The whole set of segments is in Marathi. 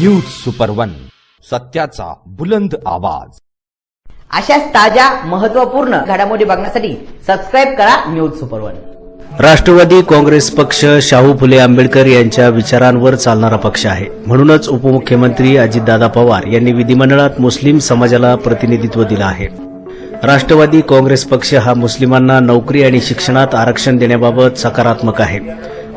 न्यूज सुपर वन सत्याचा बुलंद आवाज. अशाच ताज्या महत्त्वपूर्ण घडामोडी बघण्यासाठी सबस्क्राईब करा news super one Rashtravadi Congress Paksha Shahu Phule Ambedkar यांच्या विचारांवर चालणारा पक्ष आहे. म्हणूनच उपमुख्यमंत्री अजितदादा पवार यांनी विधिमंडळात मुस्लिम समाजाला प्रतिनिधित्व दिलं आहे. राष्ट्रवादी काँग्रेस पक्ष हा मुस्लिमांना नोकरी आणि शिक्षणात आरक्षण देण्याबाबत सकारात्मक आहे.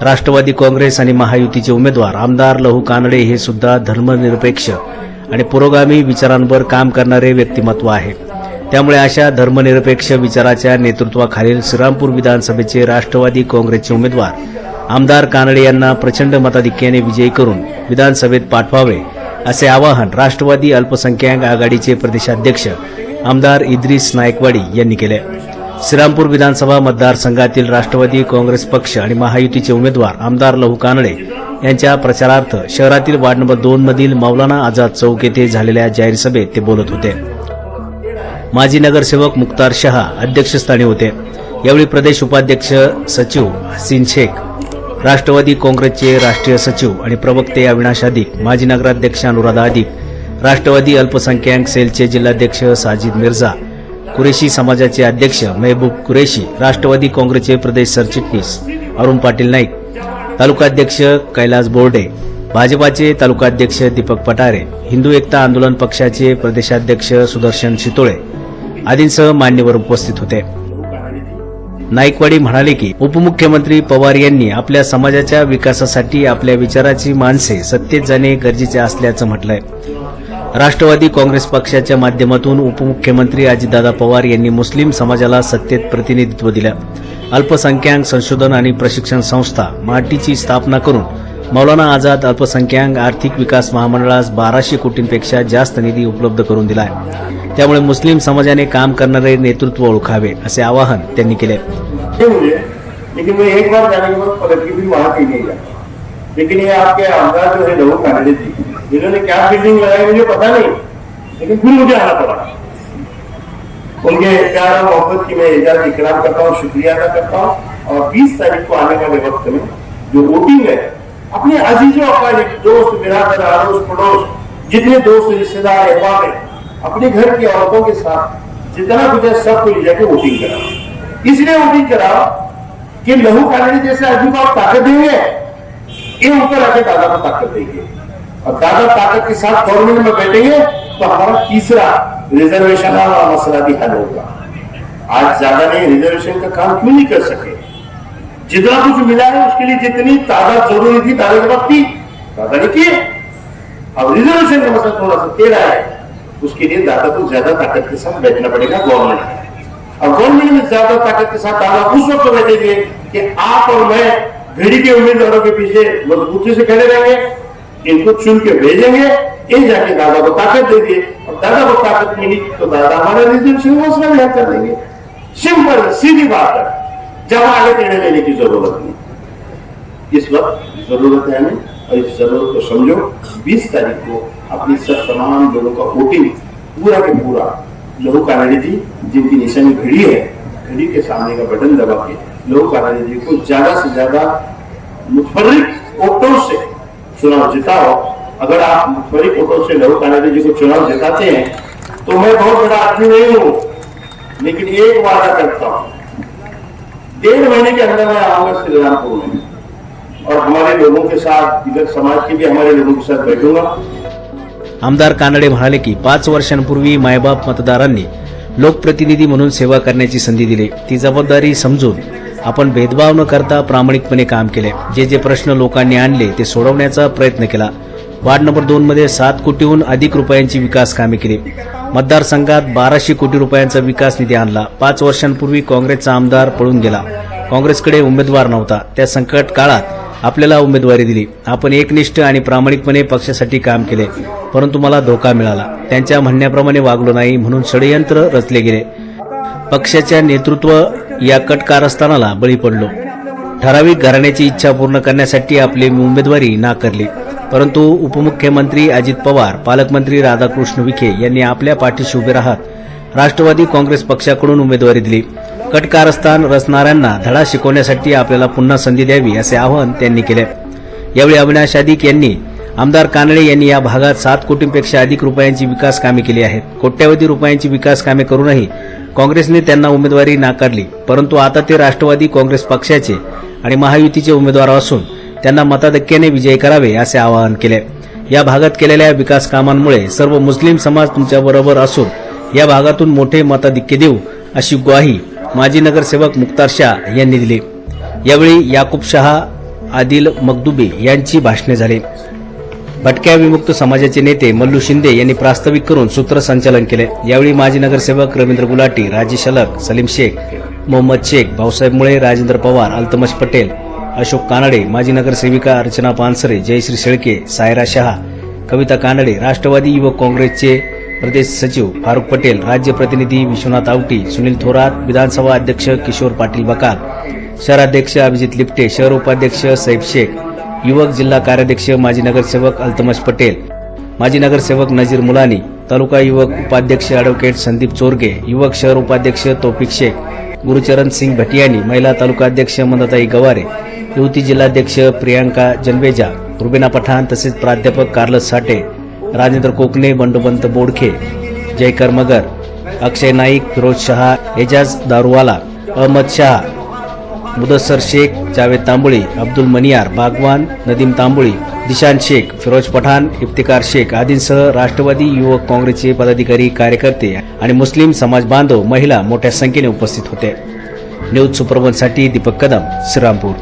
राष्ट्रवादी काँग्रेस आणि महायुतीचे उमेदवार आमदार लहू कानडे हे सुद्धा धर्मनिरपेक्ष आणि पुरोगामी विचारांवर काम करणारे व्यक्तिमत्व आहे. त्यामुळे अशा धर्मनिरपेक्ष विचाराच्या नेतृत्वाखालील श्रीरामपूर विधानसभेचे राष्ट्रवादी काँग्रेसचे उमेदवार आमदार कानडे यांना प्रचंड मताधिक्याने विजयी करून विधानसभेत पाठवावे असे आवाहन राष्ट्रवादी अल्पसंख्याक आघाडीचे प्रदेशाध्यक्ष आमदार इद्रिस नायकवाडी यांनी केले. श्रीरामपूर विधानसभा मतदारसंघातील राष्ट्रवादी काँग्रेस पक्ष आणि महायुतीचे उमेदवार आमदार लहू कानडे यांच्या प्रचारार्थ शहरातील वार्ड नंबर दोन मधील मौलाना आझाद चौक येथे झालेल्या जाहीर सभेत ते बोलत होते. माजी नगरसेवक मुक्तार शहा अध्यक्षस्थानी होते. यावेळी प्रदेश उपाध्यक्ष सचिव हसीन शेख राष्ट्रवादी काँग्रेसचे राष्ट्रीय सचिव आणि प्रवक्ते अविनाश अधिक माजी नगराध्यक्ष अनुराधा अधिक राष्ट्रवादी अल्पसंख्याक सेलचे जिल्हाध्यक्ष साजिद मिर्झा कुरेशी समाजाचे अध्यक्ष मेहबूब कुरेशी राष्ट्रवादी काँग्रेसचे प्रदेश सरचिटणीस अरुण पाटील नाईक तालुकाध्यक्ष कैलास बोर्डे भाजपाचे तालुकाध्यक्ष दीपक पटारे हिंदू एकता आंदोलन पक्षाचे प्रदेशाध्यक्ष सुदर्शन शितोळे आदींसह मान्यवर उपस्थित होते. नाईकवाडी म्हणाले की उपमुख्यमंत्री पवार यांनी आपल्या समाजाच्या विकासासाठी आपल्या विचाराची माणसे सत्तेत जाणे गरजेचे असल्याचं म्हटलंय. राष्ट्रवादी काँग्रेस पक्षाच्या माध्यमातून उपमुख्यमंत्री अजितदादा पवार यांनी मुस्लिम समाजाला सत्तेत प्रतिनिधित्व दिलं. अल्पसंख्याक संशोधन आणि प्रशिक्षण संस्था माटीची स्थापना करून मौलाना आझाद अल्पसंख्याक आर्थिक विकास महामंडळास बाराशे कोटींपेक्षा जास्त निधी उपलब्ध करून दिलाय. त्यामुळे मुस्लिम समाजाने काम करणारे नेतृत्व ओळखावे असे आवाहन त्यांनी केले. ये लेकिन मैं एक बार जाने के बाद पलट के भी वहाँ कहीं नहीं गया लेकिन ये आपके आमदार जो लोग कानडे जी इन्होंने क्या बिल्डिंग लगाई मुझे पता नहीं, लेकिन फिर मुझे आना पड़ा। उनके प्यार और मोहब्बत की मैं एजाज इकराम करता हूँ, शुक्रिया अदा करता हूँ। और 20 तारीख को आने वाले वक्त में जो वोटिंग है, अपने अजीजों अपने दोस्त, बिरादर अड़ोस पड़ोस, जितने दोस्त, रिश्तेदार अहबाब है, अपने घर की औरतों के साथ जितना कुछ है सबको ले जाके वोटिंग करा इसलिए वोटिंग कराओ कि लहू कानड़ी जैसे को आप ताकत देंगे, ये ऊपर आके दादा को ताकत देंगे। और दादा ताकत के साथ गवर्नमेंट में बैठेंगे तो हमारा तीसरा रिजर्वेशन वाला मसला भी हल होगा। आज ज़्यादा नहीं रिजर्वेशन का काम क्यों नहीं कर सके? जितना कुछ मिला है, उसके लिए जितनी तादाद ज़रूरी थी, दादा के थी। दादा ने किए। अब रिजर्वेशन का मसला थोड़ा सा टेढ़ा है। उसके लिए दादा को ज़्यादा ताकत के साथ बैठना पड़ेगा गवर्नमेंट और गवर्नमेंट में ज़्यादा ताकत के साथ दादा उस वक्त बैठेंगे कि आप और मैं घड़ी के उम्मीदवारों के पीछे मजबूती से खड़े रहेंगे। इनको चुन के भेजेंगे इन जाके दादा को ताकत देंगे और दादा को ताकत मिली तो दादा हमारा रिजर्वेशन मसला भी हल कर देंगे। सिंपल, सीधी बात है। जब आगे टेढ़े लेने की ज़रूरत नहीं। इस वक्त ज़रूरत है हमें, और इस ज़रूरत को समझो। 20 तारीख को अपनी सब तमाम लोगों का वोटिंग पूरा के पूरा। लहू कानाडी जी, जिनकी निशानी घड़ी है, घड़ी के सामने का बटन दबा के लहू कानाडी जी को ज़्यादा से ज़्यादा मुतफरिक वोटों से चुनाव जिताओ। अगर आप मुतफरिक वोटों से लहू कानाडी जी को चुनाव जिताते हैं तो मैं बहुत बड़ा आदमी नहीं हूं लेकिन एक वादा करता हूं। डेढ़ महीने के अंदर मैं आऊंगा श्रीरामपुर में और हमारे लोगों के साथ इधर समाज के भी हमारे लोगों के साथ बैठूंगा। आमदार कानडे म्हणाले की पाच वर्षांपूर्वी मायबाप मतदारांनी लोकप्रतिनिधी म्हणून सेवा करण्याची संधी दिली. ती जबाबदारी समजून आपण भेदभाव न करता प्रामाणिकपणे काम केले. जे जे प्रश्न लोकांनी आणले ते सोडवण्याचा प्रयत्न केला. वार्ड नंबर दोन मध्ये सात कोटीहून अधिक रुपयांची विकास कामे केली. मतदारसंघात बाराशे कोटी रुपयांचा विकास निधी आणला. पाच वर्षांपूर्वी काँग्रेसचा आमदार पळून गेला. काँग्रेसकडे उमेदवार नव्हता. त्या संकट काळात आपल्याला उमेदवारी दिली. आपण एकनिष्ठ आणि प्रामाणिकपणे पक्षासाठी काम केले. परंतु मला धोका मिळाला. त्यांच्या म्हणण्याप्रमाणे वागलो नाही म्हणून षडयंत्र रचले गेले. पक्षाच्या नेतृत्व या कट कारस्थानाला बळी पडलो. ठराविक घराण्याची इच्छा पूर्ण करण्यासाठी आपली उमेदवारी नाकारली. परंतु उपमुख्यमंत्री अजित पवार पालकमंत्री राधाकृष्ण विखे यांनी आपल्या पाठीशी उभे राहत राष्ट्रवादी काँग्रेस पक्षाकडून उमेदवारी दिली. कटकारस्थान रचणाऱ्यांना धडा शिकवण्यासाठी आपल्याला पुन्हा संधी द्यावी असे आवाहन त्यांनी केले. यावेळी अविनाश अधिक यांनी आमदार कानडे यांनी या भागात सात कोटींपेक्षा अधिक रुपयांची विकास कामे केली आहेत. कोट्यवधी रुपयांची विकास कामे करूनही काँग्रेसने त्यांना उमेदवारी नाकारली. परंतु आता ते राष्ट्रवादी काँग्रेस पक्षाचे आणि महायुतीचे उमेदवार असून त्यांना मताधिक्याने विजयी करावे असे आवाहन केले. या भागात केलेल्या विकास कामांमुळे सर्व मुस्लिम समाज तुमच्याबरोबर असून या भागातून मोठे मताधिक्य देऊ अशी ग्वाही माजी नगरसेवक मुक्तार शाह यांनी दिली. यावेळी याकूब शहा आदिल मगदुबे यांची भाषणे झाली. भटक्या विमुक्त समाजाचे नेते मल्लू शिंदे यांनी प्रास्ताविक करून सूत्रसंचालन केले. यावेळी माजी नगरसेवक रवींद्र गुलाटी राजेश अलक सलीम शेख मोहम्मद शेख भाऊसाहेब मुळे राजेंद्र पवार अल्तमश पटेल अशोक कानडे माजी नगरसेविका अर्चना पानसरे जयश्री शेळके सायरा शहा कविता कानडे राष्ट्रवादी युवक काँग्रेसचे प्रदेश सचिव फारुख पटेल राज्य प्रतिनिधी विश्वनाथ आवटी सुनील थोरात विधानसभा अध्यक्ष किशोर पाटील बकाल शहराध्यक्ष अभिजित लिपटे शहर उपाध्यक्ष सैफ शेख युवक जिल्हा कार्याध्यक्ष माजी नगरसेवक अल्तमश पटेल माजी नगरसेवक नजीर मुलानी तालुका युवक उपाध्यक्ष अॅडव्होकेट संदीप चोरगे युवक शहर उपाध्यक्ष तौफिक शेख गुरुचरण सिंग भटियानी महिला तालुका अध्यक्ष मंदाताई गवारे युवती जिल्हाध्यक्ष प्रियांका जनवेजा रुबेना पठाण तसेच प्राध्यापक कार्लस साठे राजेंद्र कोकणे बंडोबंत बोडखे जयकर मगर अक्षय नाईक फिरोज शहा एजाज दारुवाला अहमद शहा मुदस्सर शेख जावेद तांबोळी अब्दुल मनियार बागवान नदीम तांबोळी दिशान शेख फिरोज पठाण इफ्तिकार शेख आदींसह राष्ट्रवादी युवक काँग्रेसचे पदाधिकारी कार्यकर्ते आणि मुस्लिम समाज बांधव महिला मोठ्या संख्येने उपस्थित होते. न्यूज सुपरवनसाठी दीपक कदम श्रीरामपूर.